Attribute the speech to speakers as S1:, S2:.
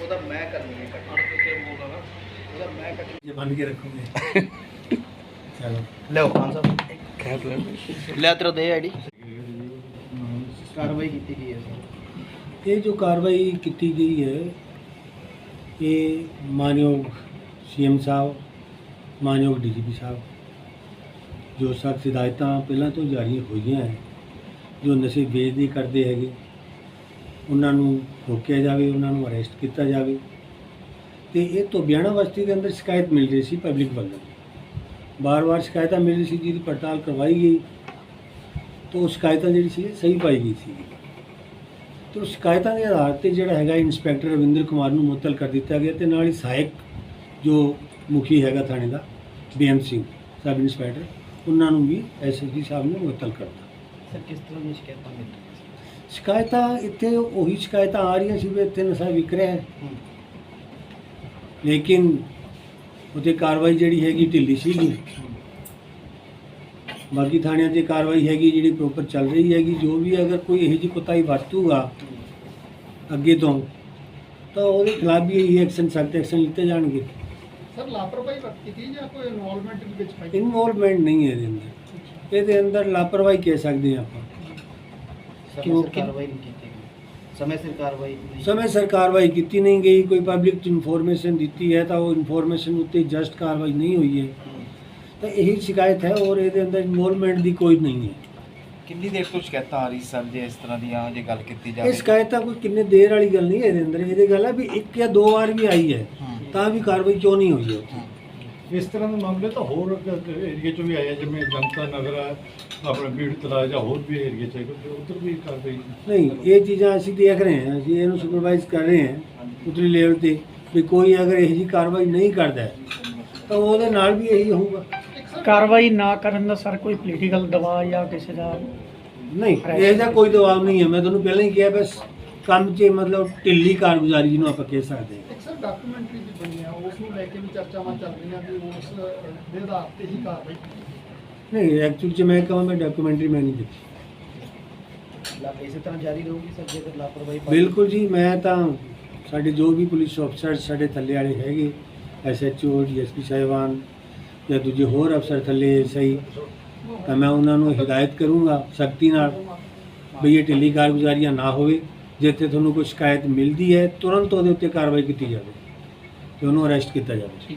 S1: ਉਹਦਾ ਮੈਂ ਕਰਨੀ ਹੈ ਕੱਟਣ ਤੇ ਤੇ ਬੋਲਦਾ ਨਾ। ਉਹਦਾ ਮੈਂ ਕੱਟ।
S2: ਜੇ ਬੰਨ ਕੇ ਰੱਖੂਗੇ। ਚਲੋ।
S1: ਲਓ
S2: ਇਹ ਜੋ ਕਾਰਵਾਈ ਕੀਤੀ ਗਈ ਹੈ ਇਹ ਮਾਨਯੋਗ ਸੀਐਮ ਸਾਹਿਬ ਮਾਨਯੋਗ ਡੀਜੀਪੀ ਸਾਹਿਬ ਜੋ ਸਖਤ ਪਹਿਲਾਂ ਤੋਂ ਜਾਰੀ ਹੋਈਆਂ ਹਨ ਜੋ ਨਸ਼ੇ ਵੇਚਦੇ ਕਰਦੇ ਹੈਗੇ, ਉਹਨਾਂ ਨੂੰ ਰੋਕਿਆ ਜਾਵੇ, ਉਹਨਾਂ ਨੂੰ ਅਰੈਸਟ ਕੀਤਾ ਜਾਵੇ। ਤੇ ਇਹ ਤੋਂ ਬਿਆਣਾ ਬਸਤੀ ਦੇ ਅੰਦਰ ਸ਼ਿਕਾਇਤ ਮਿਲ ਰਹੀ ਸੀ ਪਬਲਿਕ ਵੱਲੋਂ। ਬਾਰ-ਬਾਰ ਸ਼ਿਕਾਇਤਾਂ ਮਿਲ ਰਹੀ ਸੀ, ਜਿਹਦੀ ਪੜਤਾਲ ਕਰਵਾਈ ਗਈ। ਤਾਂ ਉਹ ਸ਼ਿਕਾਇਤਾਂ ਜਿਹੜੀ ਸੀ ਸਹੀ ਪਾਈ ਗਈ ਸੀ। ਤੇ ਸ਼ਿਕਾਇਤਾਂ ਦੇ ਆਧਾਰ ਤੇ ਜਿਹੜਾ ਹੈਗਾ, ਇੰਸਪੈਕਟਰ ਰਵਿੰਦਰ ਕੁਮਾਰ ਨੂੰ ਮੁਅੱਤਲ ਕਰ ਦਿੱਤਾ ਗਿਆ ਤੇ ਨਾਲ ਹੀ ਸਹਾਇਕ ਜੋ ਮੁਖੀ ਹੈਗਾ ਥਾਣੇ ਦਾ B M Singh sub inspector ਉਹਨਾਂ ਨੂੰ ਵੀ ਐਸਐਸਡੀ ਸਾਹਿਬ ਨੇ ਮੁਅੱਤਲ ਕਰ ਦਿੱਤਾ।
S1: ਸਰ ਕਿਸ ਤਰ੍ਹਾਂ ਦੀਆਂ ਸ਼ਿਕਾਇਤਾਂ ਮਿਲ ਰਹੀਆਂ
S2: ਸ਼ਿਕਾਇਤਾਂ ਇੱਥੇ ਉਹੀ ਸ਼ਿਕਾਇਤਾਂ ਆ ਰਹੀਆਂ ਸੀ ਵੀ ਇੱਥੇ ਨਸ਼ਾ ਵਿਕ ਰਿਹਾ ਹੈ।
S1: ਸੀ
S2: ਲੇਕਿਨ ਉਹਤੇ ਕਾਰਵਾਈ ਜਿਹੜੀ ਹੈਗੀ ਢਿੱਲੀ ਸੀਗੀ। ਬਾਕੀ ਥਾਣਿਆਂ 'ਤੇ ਕਾਰਵਾਈ ਹੈਗੀ ਜਿਹੜੀ ਪ੍ਰੋਪਰ ਚੱਲ ਰਹੀ ਹੈਗੀ ਜੋ ਵੀ ਅਗਰ ਕੋਈ ਇਹੋ ਜਿਹੀ ਕੁਤਾਈ ਵਰਤੂਗਾ ਅੱਗੇ ਤੋਂ ਤਾਂ ਉਹਦੇ ਖਿਲਾਫ ਵੀ ਇਹੀ ਐਕਸ਼ਨ ਸਖਤ ਐਕਸ਼ਨ ਲਿੱਤੇ ਜਾਣਗੇ।
S3: ਸਰ ਲਾਪਰਵਾਹੀ ਵਰਤੀ ਗਈ ਜਾਂ ਕੋਈ ਇਨਵੋਲਵਮੈਂਟ ਦੇ ਵਿੱਚ
S2: ਇਨਵੋਲਵਮੈਂਟ ਨਹੀਂ ਹੈ ਇਹਦੇ ਅੰਦਰ। ਇਹਦੇ ਅੰਦਰ ਲਾਪਰਵਾਹੀ ਕਹਿ ਸਕਦੇ ਹਾਂ ਆਪਾਂ।
S1: ਸਮੇਂ
S2: ਕਿਉਂ
S1: ਸਿਰ
S2: ਕਿ-
S1: ਕਾਰਵਾਈ ਨਹੀਂ ਕੀਤੀ ਗਈ। ਸਮੇਂ ਸਿਰ ਕਾਰਵਾਈ ਨਹੀਂ
S2: ਸਮੇਂ ਸਿਰ ਕਾਰਵਾਈ ਕੀਤੀ ਨਹੀਂ ਗਈ ਕੋਈ ਪਬਲਿਕ ਇਨਫੋਰਮੇਸ਼ਨ ਦਿੱਤੀ ਹੈ ਤਾਂ ਉਹ ਇਨਫੋਰਮੇਸ਼ਨ ਉੱਤੇ ਜਸਟ ਕਾਰਵਾਈ ਨਹੀਂ ਹੋਈ ਹੈ। ਤਾਂ ਇਹੀ ਸ਼ਿਕਾਇਤ ਹੈ ਔਰ ਇਹਦੇ ਅੰਦਰ ਇਨਵੋਲਵਮੈਂਟ ਦੀ ਕੋਈ ਨਹੀਂ ਹੈ।
S4: ਕਿੰਨੀ ਦੇਰ ਤੋਂ ਸ਼ਿਕਾਇਤਾਂ ਆ ਰਹੀ ਸਰ ਜੇ ਇਸ ਤਰ੍ਹਾਂ ਦੀਆਂ ਜੇ ਗੱਲ ਕੀਤੀ
S2: ਇਹ
S4: ਜਾਵੇ
S2: ਸ਼ਿਕਾਇਤ ਤਾਂ ਕੋਈ ਕਿੰਨੇ ਦੇਰ ਵਾਲੀ ਗੱਲ ਨਹੀਂ ਹੈ ਇਹਦੇ ਅੰਦਰ। ਇਹਦੇ ਗੱਲ ਹੈ ਵੀ ਇੱਕ ਜਾਂ ਦੋ ਵਾਰ ਵੀ ਆਈ ਹੈ
S4: ਹੂੰ।
S2: ਤਾਂ ਵੀ ਕਾਰਵਾਈ ਕਿਉਂ ਨਹੀਂ ਹੋਈ ਹੈ? ਉੱਥੇ
S5: ਇਸ ਤਰ੍ਹਾਂ ਦੇ ਮਾਮਲੇ ਤਾਂ ਹੋਰ ਏਰੀਏ 'ਚ ਵੀ ਆਏ ਆ, ਜਿਵੇਂ ਜਨਤਾ ਨਗਰ ਆ ਆਪਣੇ ਬੀੜ ਤਲਾ ਜਾਂ ਹੋਰ ਵੀ ਏਰੀਏ 'ਚ ਉਧਰ ਵੀ ਕਾਰਵਾਈ
S2: ਨਹੀਂ ਇਹ ਚੀਜ਼ਾਂ ਅਸੀਂ ਦੇਖ ਰਹੇ ਹਾਂ ਅਸੀਂ ਇਹਨੂੰ ਸੁਪਰਵਾਈਜ਼ ਕਰ ਰਹੇ ਹਾਂ ਉਤਲੀ ਲੈਵਲ ਤੇ ਵੀ ਕੋਈ ਅਗਰ ਇਹੋ ਜਿਹੀ ਕਾਰਵਾਈ ਨਹੀਂ ਕਰਦਾ ਤਾਂ ਉਹਦੇ ਨਾਲ ਵੀ ਇਹੀ ਹੋਊਗਾ।
S6: ਕਾਰਵਾਈ ਨਾ ਕਰਨ ਦਾ ਸਰ ਕੋਈ ਪੋਲੀਟੀਕਲ ਦਬਾਅ ਜਾਂ ਕਿਸੇ ਦਾ
S2: ਨਹੀਂ ਇਹ ਦਾ ਕੋਈ ਦਬਾਅ ਨਹੀਂ ਹੈ। ਮੈਂ ਤੁਹਾਨੂੰ ਪਹਿਲਾਂ ਹੀ ਕਿਹਾ ਬਸ ਕੰਮ 'ਚ ਮਤਲਬ ਢਿੱਲੀ ਕਾਰਗੁਜ਼ਾਰੀ ਜਿਹਨੂੰ ਆਪਾਂ ਕਹਿ ਸਕਦੇ ਹਾਂ।
S3: ਸਰ ਡਾਕੂਮੈਂਟਰੀ ਵੀ ਬਣੀ ਆ ਉਸ ਨੂੰ ਲੈ ਕੇ ਵੀ ਚਰਚਾਵਾਂ ਚੱਲ ਰਹੀਆਂ ਵੀ ਉਸ ਦੇ ਆਧਾਰ ਤੇ ਹੀ ਕਾਰਵਾਈ
S2: ਨਹੀਂ ਐਕਚੁਅਲੀ 'ਚ ਮੈਂ ਕਹਾਂ ਮੈਂ ਡਾਕੂਮੈਂਟਰੀ ਮੈਂ ਨਹੀਂ ਦੇਖੀ।
S1: ਲਾ- ਇਸੇ ਤਰ੍ਹਾਂ ਜਾਰੀ ਰਹੂਗੀ ਸਰ ਜੇਕਰ ਲਾਪਰਵਾਹੀ
S2: ਬਿਲਕੁਲ ਜੀ ਮੈਂ ਤਾਂ ਸਾਡੇ ਜੋ ਵੀ ਪੁਲਿਸ ਅਫਸਰ ਸਾਡੇ ਥੱਲੇ ਵਾਲੇ ਹੈਗੇ ਐਸਐਚਓ ਡੀਐਸਪੀ ਸਾਹਿਬਾਨ ਜਾਂ ਦੂਜੇ ਹੋਰ ਅਫਸਰ ਥੱਲੇ ਸਹੀ ਤਾਂ ਮੈਂ ਉਹਨਾਂ ਨੂੰ ਹਿਦਾਇਤ ਕਰੂੰਗਾ ਸਖਤੀ ਨਾਲ ਵੀ ਇਹ ਢਿੱਲੀ ਕਾਰਗੁਜ਼ਾਰੀਆਂ ਨਾ ਹੋਵੇ। ਜਿੱਥੇ ਤੁਹਾਨੂੰ ਕੋਈ ਸ਼ਿਕਾਇਤ ਮਿਲਦੀ ਹੈ, ਤੁਰੰਤ ਉਹਦੇ ਉੱਤੇ ਕਾਰਵਾਈ ਕੀਤੀ ਜਾਵੇ ਤੇ ਉਹਨੂੰ ਅਰੈਸਟ ਕੀਤਾ ਜਾਵੇ।